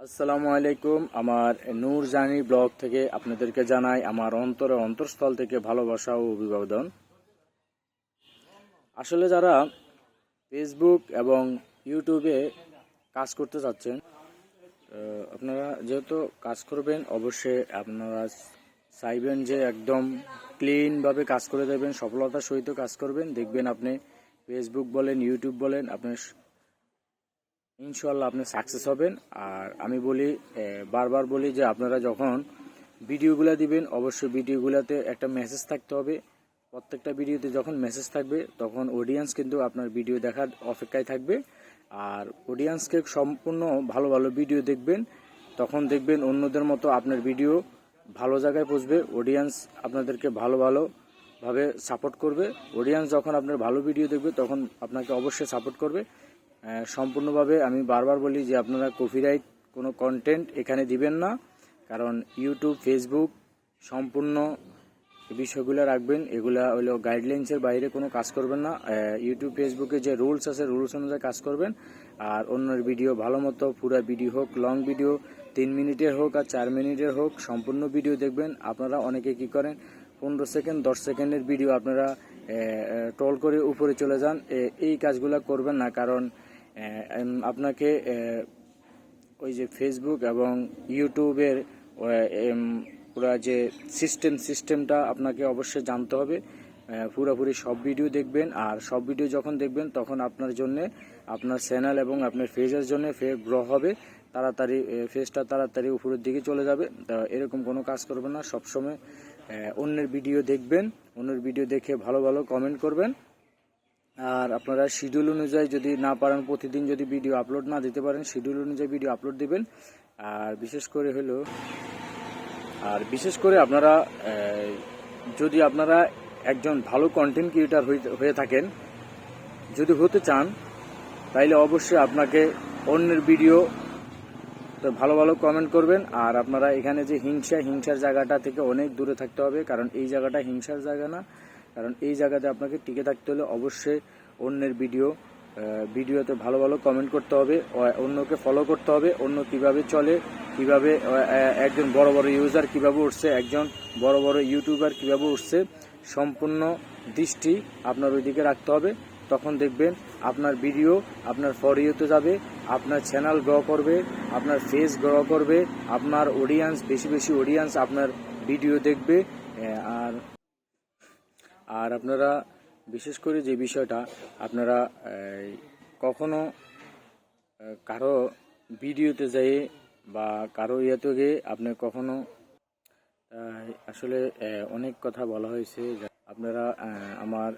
আসসালামু আলাইকুম। আমার নূর জানি ব্লগ থেকে আপনাদেরকে জানাই আমার অন্তরে অন্তরস্থল থেকে ভালোবাসা ও অভিবাদন। আসলে যারা ফেসবুক এবং ইউটিউবে কাজ করতে চাচ্ছেন আপনারা যেহেতু কাজ করবেন, অবশ্যই আপনারা চাইবেন যে একদম ক্লিনভাবে কাজ করে দেবেন, সফলতার সহিত কাজ করবেন। দেখবেন আপনি ফেসবুক বলেন ইউটিউব বলেন আপনি ইনশাল্লাহ আপনি সাকসেস হবেন। আর আমি বলি বারবার বলি যে আপনারা যখন ভিডিওগুলো দিবেন, অবশ্যই ভিডিওগুলোতে একটা মেসেজ থাকতে হবে। প্রত্যেকটা ভিডিওতে যখন মেসেজ থাকবে, তখন অডিয়েন্স কিন্তু আপনার ভিডিও দেখার অপেক্ষায় থাকবে। আর অডিয়েন্সকে সম্পূর্ণ ভালো ভালো ভিডিও দেখবেন, তখন দেখবেন অন্যদের মতো আপনার ভিডিও ভালো জায়গায় পৌঁছবে। অডিয়েন্স আপনাদেরকে ভালো ভালো ভাবে সাপোর্ট করবে। অডিয়েন্স যখন আপনার ভালো ভিডিও দেখবে, তখন আপনাকে অবশ্যই সাপোর্ট করবে। সম্পূর্ণভাবে আমি বারবার বলি যে আপনারা কপিরাইট কোনো কন্টেন্ট এখানে দিবেন না, কারণ ইউটিউব ফেসবুক সম্পূর্ণ বিষয়গুলো রাখবেন, এগুলা হলো গাইডলাইন্সের বাইরে কোনো কাজ করবেন না। ইউটিউব ফেসবুকে যে রুলস আছে রুলস অনুযায়ী কাজ করবেন, আর অন্যের ভিডিও ভালো মতো, পুরো ভিডিও হোক লং ভিডিও তিন মিনিটের হোক আর চার মিনিটের হোক, সম্পূর্ণ ভিডিও দেখবেন। আপনারা অনেকে কি করেন, পনেরো সেকেন্ড, দশ সেকেন্ডের ভিডিও আপনারা ট্রল করে উপরে চলে যান। এই কাজগুলো করবেন না, কারণ আপনাকে ওই যে ফেসবুক এবং ইউটিউবের পুরা যে সিস্টেম সিস্টেমটা আপনাকে অবশ্যই জানতে হবে। পুরোপুরি সব ভিডিও দেখবেন। আর সব ভিডিও যখন দেখবেন, তখন আপনার জন্য, আপনার চ্যানেল এবং আপনার ফেজের জন্য ফে গ্রো হবে। তাড়াতাড়ি ফেজটা তাড়াতাড়ি উপরের দিকে চলে যাবে। তা এরকম কোনো কাজ করবেন না। সবসময় অন্যের ভিডিও দেখবেন। অন্যের ভিডিও দেখে ভালো ভালো কমেন্ট করবেন। আর আপনারা শিডিউল অনুযায়ী যদি না পারেন, প্রতিদিন যদি ভিডিও আপলোড না দিতে পারেন শিডিউল অনুযায়ী ভিডিও আপলোড দিবেন। আর বিশেষ করে হলো, আর বিশেষ করে আপনারা যদি আপনারা একজন ভালো কন্টেন্ট ক্রিয়েটার হয়ে থাকেন, যদি হতে চান, তাইলে অবশ্যই আপনাকে অন্যের ভিডিও তো ভালো ভালো কমেন্ট করবেন। আর আপনারা এখানে যে হিংসা, হিংসার জায়গাটা থেকে অনেক দূরে থাকতে হবে, কারণ এই জায়গাটা হিংসার জায়গা না। কারণ এই জায়গাতে আপনাকে টিকে থাকতে হলে অবশ্যই অন্যের ভিডিও ভিডিওতে ভালো ভালো কমেন্ট করতে হবে অন্যকে ফলো করতে হবে, অন্য কীভাবে চলে, কীভাবে একজন বড় বড় ইউজার কীভাবে উঠছে, একজন বড় বড় ইউটিউবার কীভাবে উঠছে, সম্পূর্ণ দৃষ্টি আপনার ওইদিকে রাখতে হবে। তখন দেখবেন আপনার ভিডিও আপনার ফরিওতে যাবে, আপনার চ্যানেল গ্রো করবে, আপনার ফেস গ্রো করবে, আপনার অডিয়েন্স বেশি বেশি অডিয়েন্স আপনার ভিডিও দেখবে আর আর আপনারা, বিশেষ করে যে বিষয়টা, আপনারা কখনো কারও ভিডিওতে যাই বা কারও ইয়েতে গিয়ে আপনি কখনো আসলে অনেক কথা বলা হয়েছে। আপনারা আমার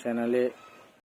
চ্যানেলে